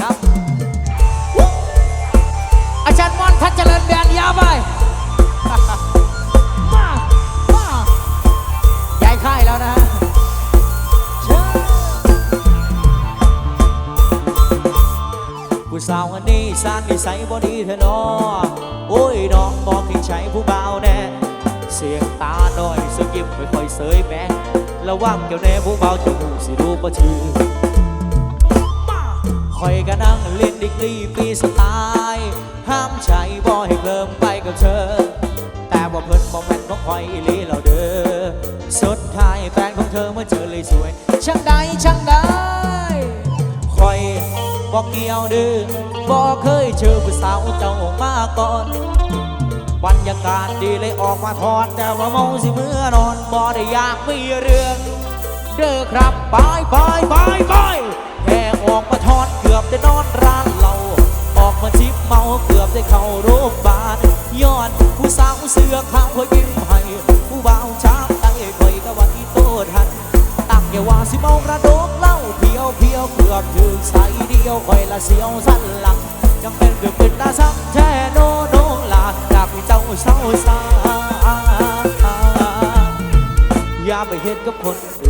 ครับ อาจารย์มอนทัศน์เจริญแบนยาไปมามาย้ายค่ายแล้วนะฮะเชิญผู้สาวอันนี้สร้างนิสัยบ่ดีเธอเนาะโอ้ยน้องบอกให้ใช้ผู้เบาวแน่เสียงตาหน่อยสยิ้มไม่ค่อยเสยแบงระวังเกี่ยวแน่ผู้เบาจะหูสิรู้บ่ชื่อ คอยก็นั่งเล่นดิกรีฟรีสไตล์ห้ามใจบ่ให้เคลิมไปกับเธอ แต่ว่าเพิ่นบอกแม่นของคอยอีลีเราเด้อสุดท้ายแฟนของเธอเมื่อเจอเลยสวย ช่างได้ช่างได้คอยบอกเกี่ยวเดื้อบอกเคยเจอผู้สาวเจ้ามาก่อนบรรยากาศดีเลยออกมาทอนแต่ว่าเมาสิเมื่อนอนบ่ได้อยากมีเรื่อง เด้อครับบายบายบายบายแค่ออกมาทอนเกือบได้นอนร้านเรา ออกมาจิบเมาเกือบได้เข้าโรงพยาบาลย้อนผู้สาวเสื้อขาวคอยยิ้มให้ผู้บ่าวช้ำใจคอยก็วันที่โตทันตั้งอย่าว่าสิเมากระโดดเหล่าเพียวเพียวเกือบถึงใส่เดียวคอยละเสียวสันหลังยังเป็นเกือบเป็นตาซ้ำแช่โนโนลาอยากให้เจ้าเศร้าซาอย่าไปเห็นกับคนอื่น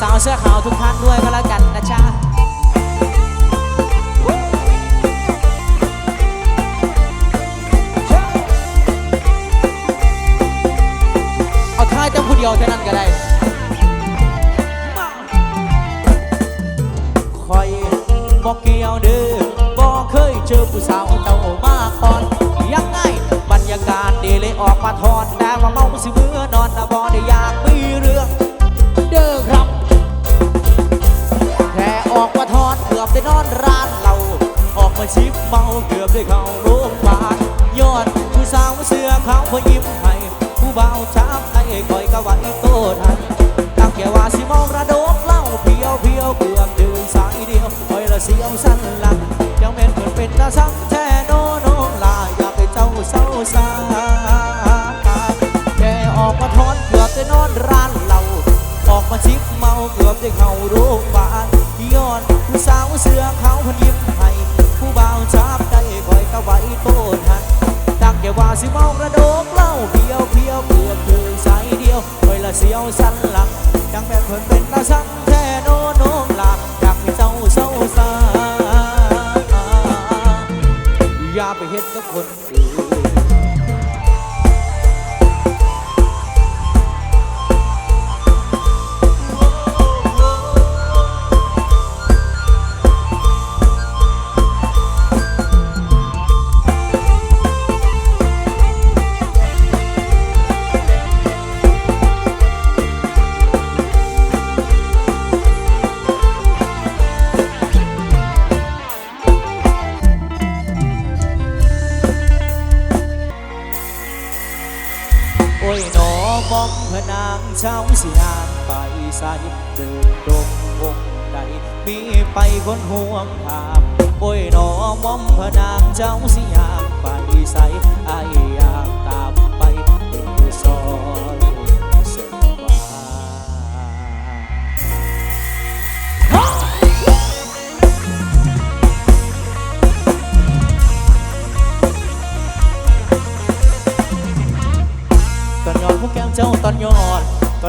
สาวเสื้อขาวทุกท่านด้วยก็แล้วกันนะจ๊ะเอาท้ายแต่ผู้เดียวเท่านั้นก็ได้คอยบอกเกี่ยวเด้อบอกเคยเจอผู้สาวเจ้ามาก่อนยังไงบรรยากาศดีเลยออกมาทอนแต่ว่าเมาสิเมื่อนอนนะบอได้อยาก อบได้นอนร้านเรา ออกมาชิบเมาเกือบได้เข้าโรงพยาบาลยอดผู้สาวเสื้อขาวพอยิ้มให้ผู้บ่าช้ำให้คอยกะไว้โตทันตั้งแค่ว่าสิมากระดดเหล่าเพียวเพียวเกือบดื่มสายเดียวคอยละเสียวสั้นหลังยังแม่นเหมือนเป็นตาสังแท้โนโนลาอยากให้เจ้าเศร้าซาแค่ออกมาทอนเกือบได้นอนร้านเราออกมาชิบเมาเกือบได้เข้าโรงพยาบาลย้อนผู้สาว เสื้อขาวพนยิ้มให้ผู้บ่าวจับได้คอยกะไว้โตทันตั้งแต่ว่าสิเมากระโดดเล่าเพียวเพียวเกือบถึงสายเดียวคอยละเสียวสันหลังจังแบบเพิ่นเป็นตาสัง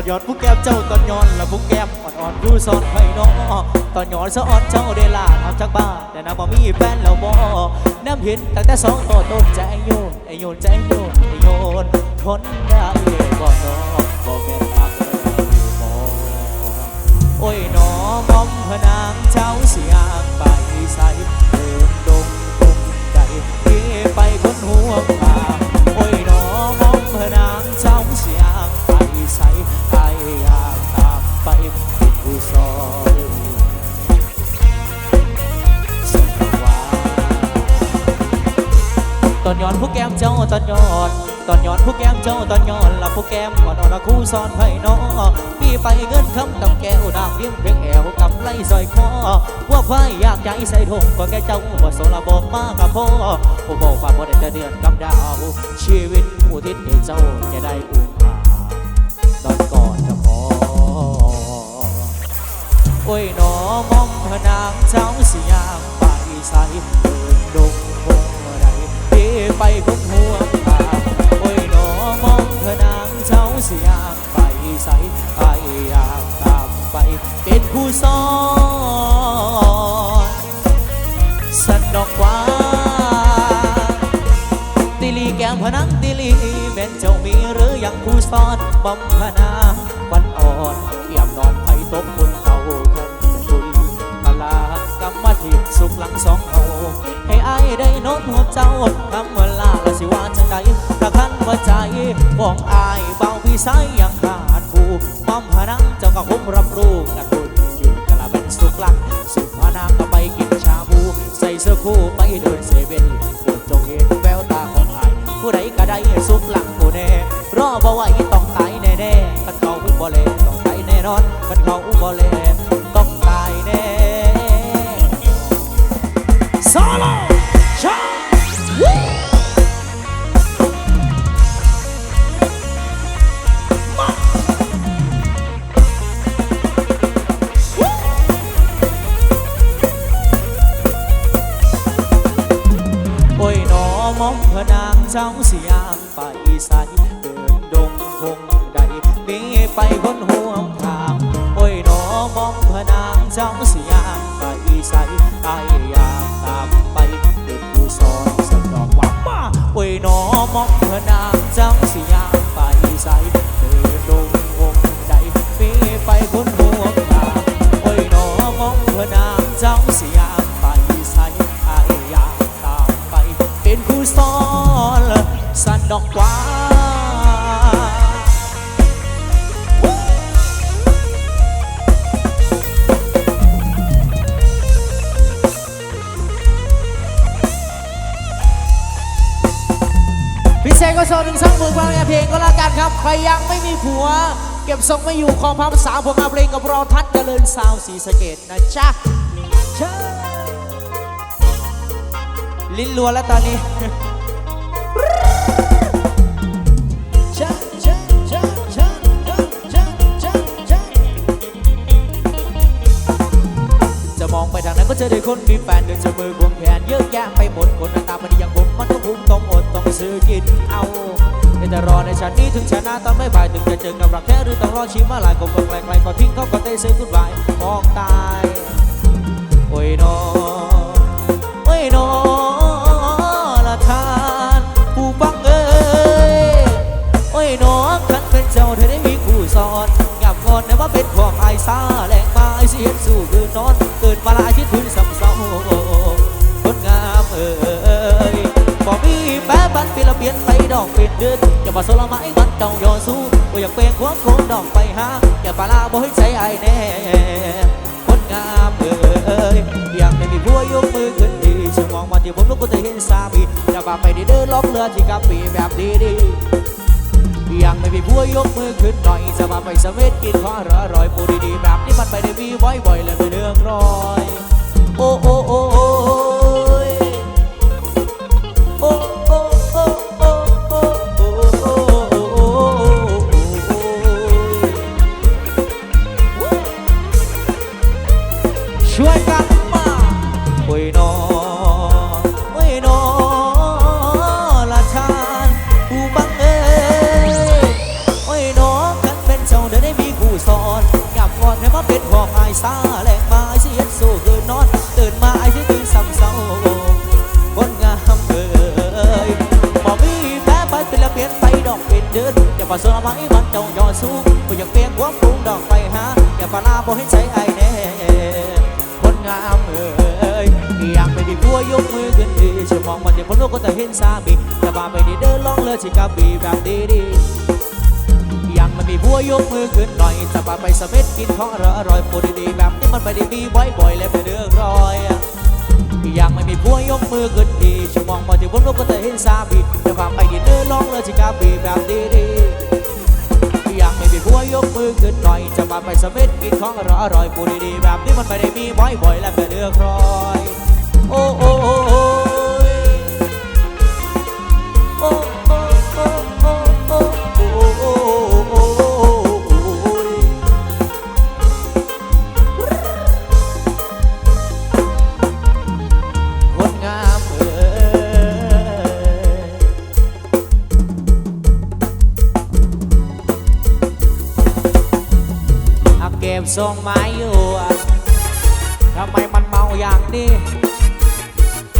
ยอดผู้แก้มเจ้าตอนยอดและผู้แก้มอ่อนๆผู้สอนไผ่น้อตอนยอดสะอ่อนเจ้าได้ลาทำจากบ้านแต่น้ำบ่มีแฟนแล้วบ่น้ำเห็นตั้งแต่สองตัวต้นใจโยนไอโยนใจโยนไอโยนทนได้บ่น้อบ่แม่นพักเลยบ่โอ้ยน้อมอมพนางเจ้าเสียงไปใส่เดินดงดงใจที่ไปคนห่วงตา ย้อนผู้แก้มเจ้าตอนย้อนตอนย้อนผู้แก้มเจ้าตอนย้อนหลับผู้แก้มก่อนนอนละคู่ซ้อนไผ่นอพี่ไปเงินคำกับแก้วน้ำเลี้ยงเพลงแอวกำไล่ซอยคอว่าควายอยากใจใส่ทงก็แก่เจ้าว่าสระบอกมากกับพ่อผมบอกฝากบ่ได้แต่เดือนกับดาวชีวิตอุทิศให้เจ้าจะได้อุ้มอาตอนก่อนก็พอโอ้ยหนอมอมพนางเจ้าสิยามไปใส่เดินดง ไปคนหัวตาโอ้ยหนอมอมพนางเจ้าสิยามไปใส่ไออยากตามไปเป็นผู้สอนสันดอกว่าติลีแก้มพนังติลีแม่นเจ้ามีหรือยังผู้สอนบำพนาวันอ่อนเยี่ยมนอนไผ่ตกคนเต่าคนเป็นบุญพลากำมาทิพสุขหลังสอง ได้น้มหัวเจ้าคำเวลาละสิว่าจังใดถ้าคันว่าใจของอายเบาพี่สายยังขาดผู้บำพนังเจ้าก็คงรับรู้กันบุญอยู่กะละเป็นสุขหลังสุขพานางก็ไปกินชาบู ใส่เสื้อคู่ไปเดินเซเว่นปรดจงเห็นแววตาของอาย ผู้ใดก็ได้สุขหลังผู้แน่รอบ่ไหวต้องตายแน่ๆคันเขาอุบ่เลต้องตายแน่นอนคันเขาอุบ่เลต้องตายแน่ เจ้าสยามไปใสเดินดงคงใดนีไปคนห่วงทาง โอ้ยหนอมองพนางเจ้าสยามไปใสไออยากตามไปเป็นผู้สอนสนองหวังมาโอ้ยหนอมอมพนาง ดอกว่าพิเศษก็โชว์หนึ่งสองมือฟังเพลงก็แล้วกันครับ ใครยังไม่มีผัว เก็บทรงไม่อยู่ของพับสาวผมเอาเพลงกับเราทัดเจริญสาวสีสะเกตนะจ๊ะเชิญลิ้นรัวแล้วตอนนี้ เจอได้คนมีแฟนเดินจะมือควงแขนเยอะแยะไปหมดคนหน้าตามันดีอย่างผมมันก็ภูมิต้องอดต้องซื้อกินเอาแต่รอในฉันนี้ถึงชนะตอนไม่บ่ายถึงจะเจอกับรักแท้หรือต้องรอชิมมาหลายกบไกลไกลก็ทิ้งเขาก็เตะเซกุดบายมองตายโอ้ยนอโอ้ยนอละทานผู้ฟังเอ้ยโอ้ยนอคันเป็นเจ้าเธอได้มีคู่สอนงับก่อนนะว่าเป็นของไอ้ซาแหลงมาไอเสียสู้ มาลายที่ทุนซ้ำเศร้าคนงามเอ้ยบอกมีแป๊บันปีลเปลี่ยนไปดอกเป็นเดือนอย่ามาโซละไม้มันเจ้ายอสู้บ่อยากเป็นควงโค้งดอกไปหาอย่าปลาลาบ่ให้ใจไอ้แน่คนงามเอ่ยอยากไม่มีผัวยกมือขึ้นดีฉันมองมาที่ผมลูกก็จะเห็นสามีจะพาไปดีเดินล็อกเรือที่กับปีแบบดีดี ยังไม่มีผัวยกมือขึ้นหน่อยสบายไปสเวตกินข้าวอร่อยปูดีๆแบบนี้มันไม่ได้มีบ่อยๆเลยไม่เลือกรอย โอ้โอ้โอ้โอ้ ลี่ยนไปดอกเป็นเดือนอย่ามาโซละไม้มันเจ้ายอสู้บ่อยากเปลี่ยนความปรุงดอกไปหาอย่าปลาลาบ่ให้ใจไอ้แน่คนงามเอ่ยอยากไม่มีผัวยกมือขึ้นดีฉันมองมันเดี๋ยวคนโลกก็จะเห็นสามีจะพาไปดีเดินล่องเลยที่กระบีแบบดีดีอยากไม่มีผัวยกมือขึ้นหน่อยจะพาไปสเม็ดกินของอร่อยๆปูดีๆแบบนี้มันไม่ได้มีบ่อยๆและไม่เรื่องรอย อยากไม่มีผัวยกมือขึ้นดีฉันมองมาที่ผมโลกก็จะเห็นสามีจะพาไปดีเดินล่องเลยอที่กาบีแบบดีๆอยากไม่มีผัวยกมือขึ้นหน่อย จะมาไปสมิธกินของอร่อยอร่อยปูดีๆแบบนี้มันไม่ได้มีบ่อยๆ และเป็นเลือกครอย โอ้โอ้โอ้โอ้ ทรงไม้อยู่ ทำไมมันเมาอย่างนี้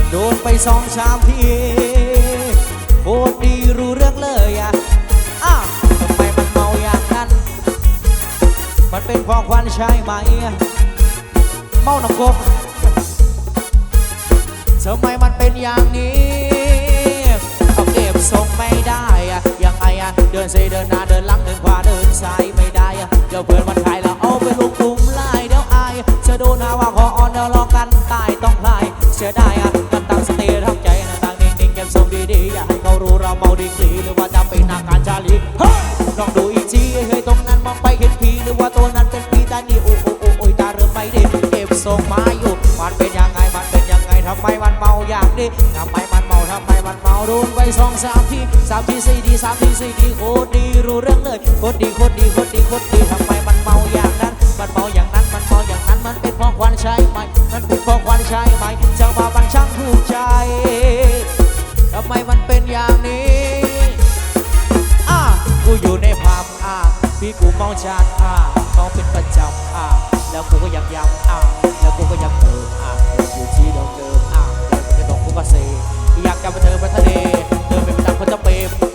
โดนไปสองสามทีโคตรดีรู้เรื่องเลยอะอ้าวทำไมมันเมาอย่างนั้น มันเป็นความควันใช่ไหม เมาหน้ำกกทำไมมันเป็นอย่างนี้เอาเก็บทรงไม่ได้อะยังไงอะเดินเซเดินหน้าเดินหลังเดินขวา สามทีสี่ทีโคตรดีรู้เรื่องเลยโคตรดีโคตรดีโคตรดีโคตรดีทำไมมันเมาอย่างนั้น มันเมาอย่างนั้นมันเมาอย่างนั้นมันเป็นเพราะควันใช่ไหมมันเป็นเพราะควันใช่ไหมเจ้ามาบันช่างถูกใจทำไมมันเป็นอย่างนี้อะกูอยู่ในผับอะพี่กูเมาจัดอะเมาเป็นประจำอะแล้วกูก็ยังย้ำอะแล้วกูก็ยังเติมอะอยู่ที่เดิมเดิมอะแล้วกูจะต้องกูก็เซอยากจะมาเธอไปทะเลเดินไปประจำเขาจะเปรม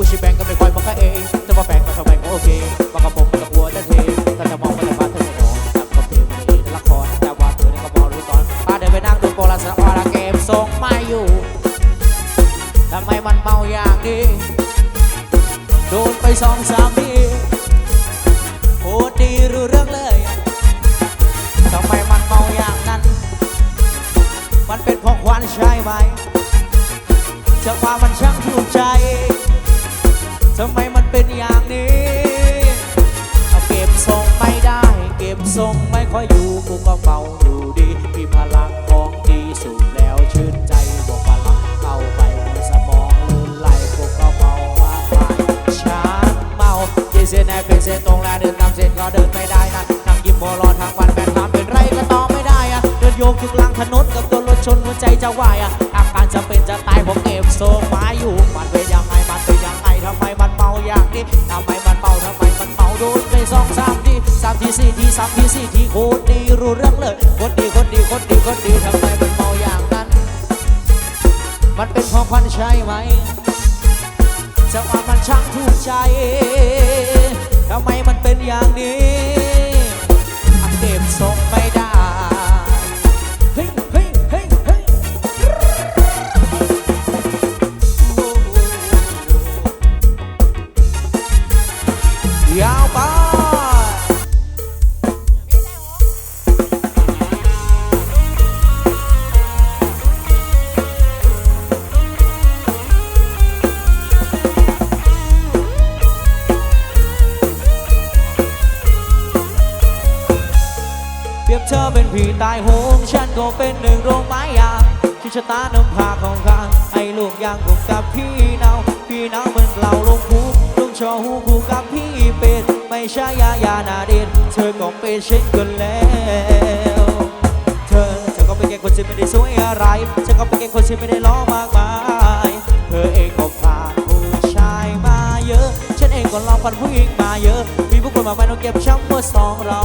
ทรงไม่ค่อยอยู่กูก็เมาอยู่ดีมีพลังของดีสูบแล้วชื่นใจบอกพลังเข้าไปในสมองลื่นไหลกูก็เมามากมายฉันเมายีเส้นไหนเป็นเส้นตรงแล้วเดินตามเส้นก็เดินไม่ได้นะนั่งยิ้มโมรอทางวันแปดตามเป็นไรก็ตอไม่ได้อะเดินโยกอยู่กลางถนนกับตัวรถชนหัวใจจะวายอะ เป็นเช่นกันแล้วเธอเธอก็เป็นแค่คนที่ไม่ได้สวยอะไรเธอก็เป็นแค่คนที่ไม่ได้ล้อมากมายเธอเองก็ผ่านผู้ชายมาเยอะ ฉันเองก็ลองผ่านผู้หญิงมาเยอะ มีผู้คนมากมายต้องเก็บช้ำเมื่อสองเรา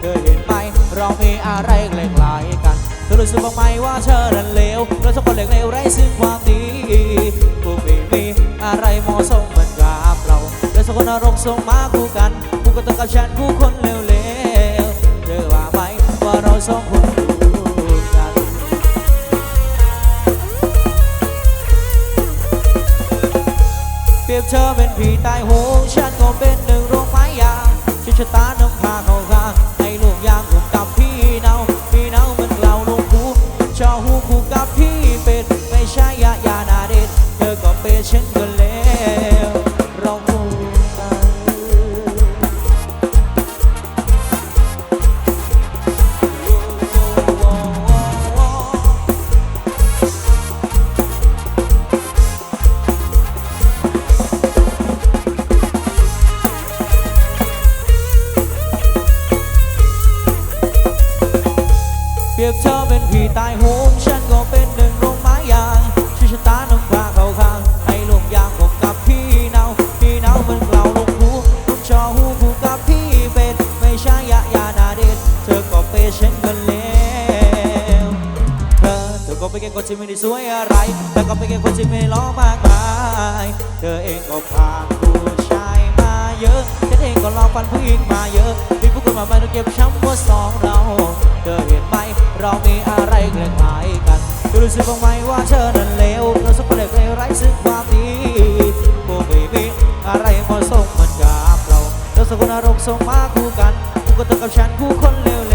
เธอเห็นไหมเรามีอะไรคล้ายกันเธอรู้สึกบ้างไหมว่าเธอนั้นเลวเราทุกคนเลวไร้ซึ่งความดีกูไม่มีอะไรเหมาะสมเหมือนกับเราเราสองคนอารมณ์ส่งมาคู่กันกูก็ต้องกับฉันคู่คนเลว เราสองคนคู่กัน เปรียบเธอเป็นผีตายโหงฉันก็เป็นหนึ่งโรงไม้ยางชิชะตานำพาเข้าข้างให้ลูกยางคู่กับพี่เนาพี่เนาเหมันเราลูกคู่ชอหูคู่กับพี่เป็นไม่ใช่ยา ที่ไม่ได้สวยอะไร แต่ก็ไม่เก่คนที่ไม่ร้องมากมาย เธอเองก็ผ่านผู้ชายมาเยอะฉันเองก็ลองฟันผู้หญิงมาเยอะมีผู้คนมาไม่ต้องเก็บช้ำเพราสองเรา เธอเห็นไหมเรามีอะไรคล้ายกันเธอรู้สึกบ้างไหมว่าเธอนั้นเลวเราสักคนเด็กเลวไร้ซึ่งความดีโบไม่มีอะไรเหมาะสมเหมือนกับเราเราสองคนอารมณ์ส่งมาคู่กันคู่กับเธอกับฉันคู่คนเลว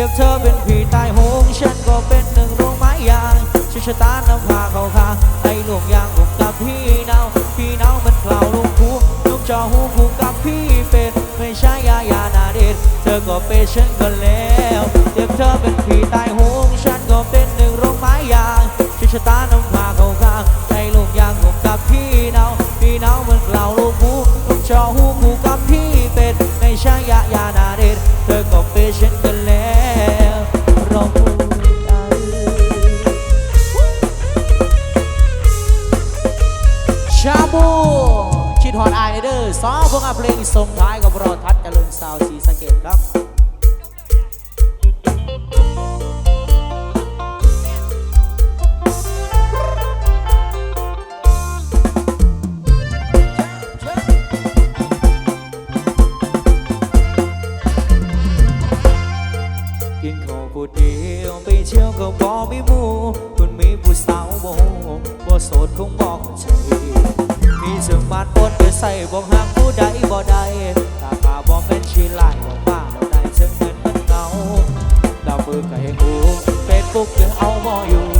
รียบเธอเป็นผีตายโหงฉันก็เป็นหนึ่งโรงไม้ยางชิชะตานำพาเข้าข้างให้หลวงยางผมกับพี่เนาพี่เนามันกล่าวลุงคูลูกจอหูผูกกับพี่เป็ดไม่ใช่ยายานาเดชเธอก็เป็นฉันก็แล้วเรียบเธอเป็นผีตายโหงฉันก็เป็นหนึ่งโรงไม้ยางชิชะตาน บอมีหมูคุณมีผู้สาวโบบ่โสดคงบอกเฉยมีสมบัติบนไปใส่บอกหากผู้ใดบ่ได้ถ้าหาบ่เป็นชีไลายบอกว่าเราได้เชิงเงินมันเงาดาวมือกับเฮงหูเฟซบุ๊กยังเอาบ่อยู่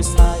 นี้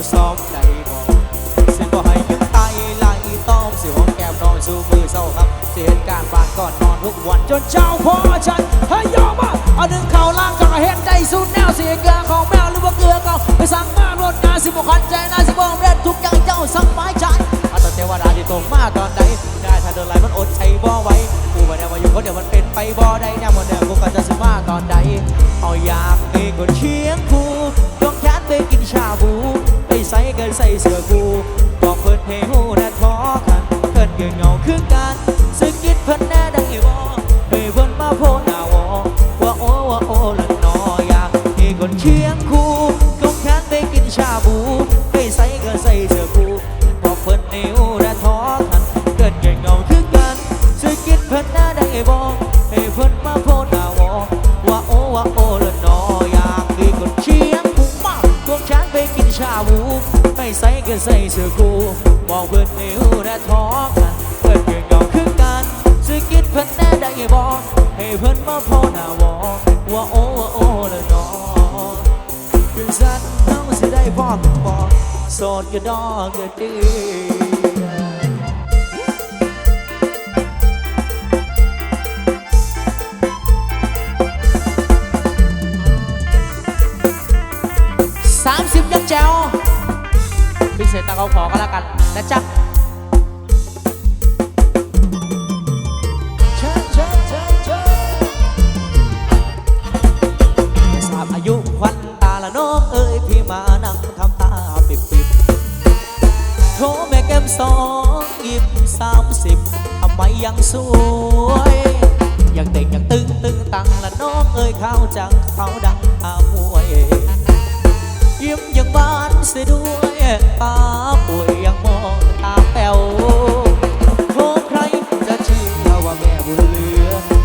ผู้ซ้อมใจบอกสิบ่ให้ยึดไตไล่ต้อมสิห้องแก้มนอนสู่มือเศร้าครับสิเหตุการบ้านก่อนนอนทุกวันจนเจ้าพ่อฉันให้ยอมมาเอาดึงเข่าล่างก็เห็นได้สุดแนวเสียเกลือของแมวหรือว่าเกลือเก่าไปสั่งมารถงานสิบขันใจนาสิบองเร็ดทุกอย่างเจ้าสั่งไม้ใจอาตเทวดาที่ตกมาตอนใดได้ถ้าเดินไหลมันอดใจบ่ไหวกูมาแนวมาอยู่คนเดียวมันเป็นไปบ่ได้แนวมันแนวกูก็จะสิมาตอนใดเอาอยากมีคนเคียงคู่ยกแขนไปกินชาบู ไปใส่กันใส่เสื้อกูบอกเพิ่นให้หูนะทอกันเพิ่นก็เหงาคือกัน เอาขอก็แล้วกันนะจ๊ะ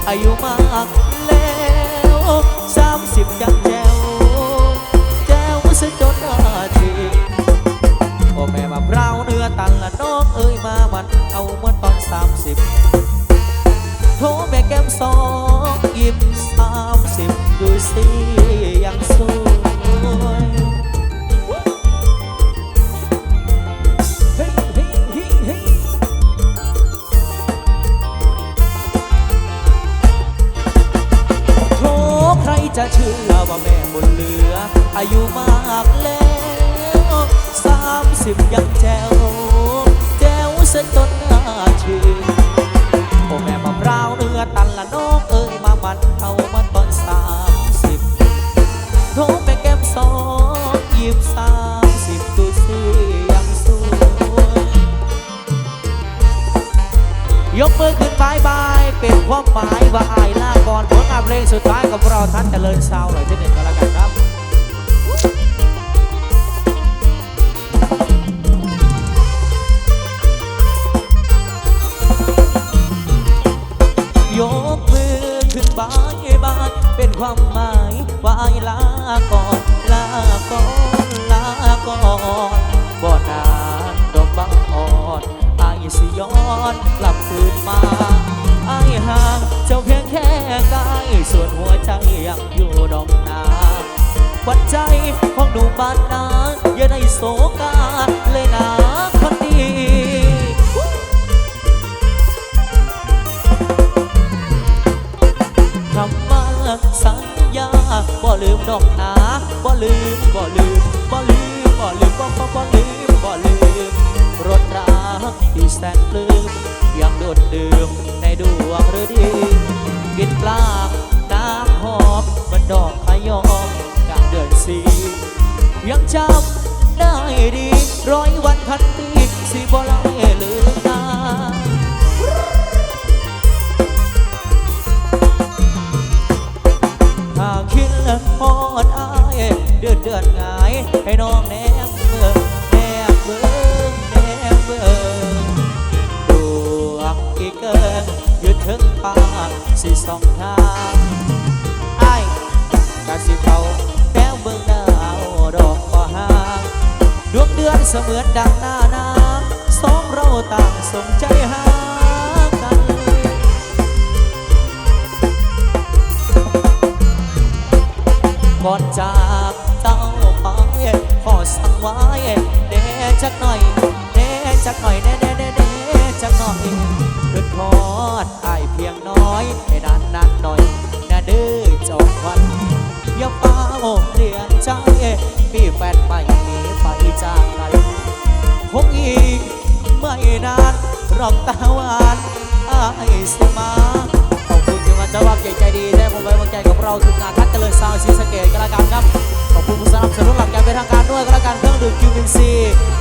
ayumak นเอามาตอนสามสิบโทรไปแก้มสองหยิบสามสิบดูสิยังสวยยกมือขึ้นบายบาย เป็นความหมายว่าอายลาก่อนผลงานเพลงสุดท้ายกับเราท่านเจริญสาหน่อยที่หนึ่ง Pero ใจ มีแฟนไหม่หนีไปจากกันคงอีกไม่นานรอกตะวันอายสมาขอบคุณที่มาจะว่าเก่ใจดีได้ผมไว้วางใจกับเราทุกนานคัดเจริญสาวชีสเกตกันละกันครับ ขอบคุณผู้สนับสนุนหลักการเป็นทางการด้วยกันละกันเครื่องดื่มคิวบินซี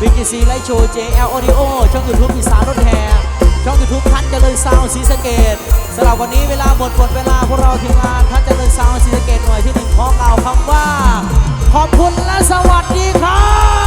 บีจีซีไลท์โชว์ JL Audio ช่องยูทูบอีสานรถแห่ช่องยูทูบทัดเจริญซาวชีสเกตสำหรับวันนี้เวลาหมดหมดเวลาพวกเราทีมงานทัดเจริญซาวชีสเกตหน่วยที่หนึ่งขอเกล่าวคำว่า ขอบคุณและสวัสดีครับ